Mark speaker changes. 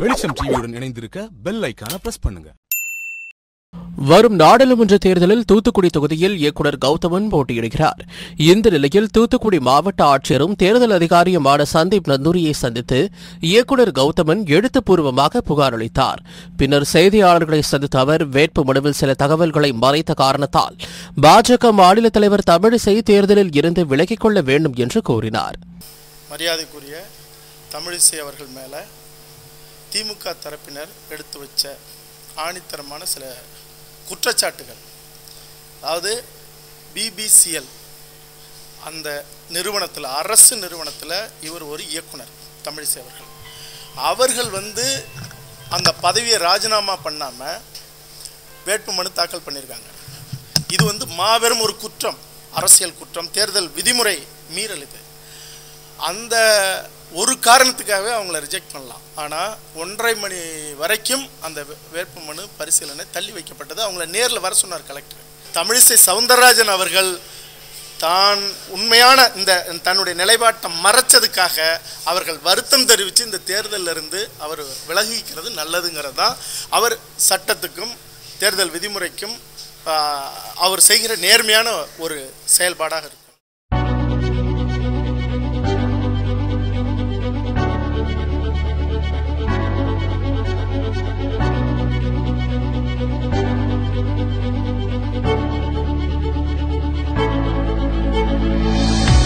Speaker 1: வெளிச்சம் டிவியுடன் இணைந்திருக்க பெல் ஐக்கான பிரஸ் பண்ணுங்க.
Speaker 2: வரும் நாடாளுமன்ற தேர்தலில் தூத்துக்குடி தொகுதியில் இயக்குநர் கௌதமன் போட்டியிடுகிறார். இந்த நிலையில் தூத்துக்குடி மாவட்ட ஆட்சியரும் தேர்தல் அதிகாரியுமான சந்தீப் நந்தூரியை சந்தித்து இயக்குநர் கௌதமன் எழுத்துப்பூர்வமாக புகார் அளித்தார். பின்னர் செய்தியாளர்களை சந்தித்த அவர் வேட்பு மனுவில் சில தகவல்களை மறைத்த காரணத்தால் பாஜக மாநில தலைவர் தமிழிசை தேர்தலில் இருந்து விலகிக் கொள்ள வேண்டும் என்று கூறினார்.
Speaker 3: மரியாதைக்குரிய தமிழிசை அவர்கள் மேலே திமுக தரப்பினர் எடுத்து வச்ச ஆணித்தரமான சில குற்றச்சாட்டுகள். அதாவது பிபிசிஎல் அந்த நிறுவனத்தில் அரசு நிறுவனத்தில் இவர் ஒரு இயக்குனர் தமிழிசை அவர்கள். அவர்கள் வந்து அந்த பதவியை ராஜினாமா பண்ணாமல் வேட்புமனு தாக்கல் பண்ணியிருக்காங்க இது வந்து மாபெரும் ஒரு குற்றம் அரசியல் குற்றம் தேர்தல் விதிமுறை மீறல் இது. அந்த ஒரு காரணத்துக்காகவே அவங்கள ரிஜெக்ட் பண்ணலாம். ஆனால் ஒன்றரை மணி வரைக்கும் அந்த வே- வேட்புமனு பரிசீலனை தள்ளி வைக்கப்பட்டது. அவங்கள நேரில் வர சொன்னார் கலெக்டர் தமிழிசை சவுந்தரராஜன் அவர்கள் தான் உண்மையான இந்த தன்னுடைய நிலைப்பாட்டை மறைச்சதுக்காக அவர்கள் வருத்தம் தெரிவித்து இந்த தேர்தலில் இருந்து அவர் விலகிக்கிறது நல்லதுங்கிறது தான் அவர் சட்டத்துக்கும் தேர்தல் விதிமுறைக்கும் அவர் செய்கிற நேர்மையான ஒரு செயல்பாடாக இருக்கும்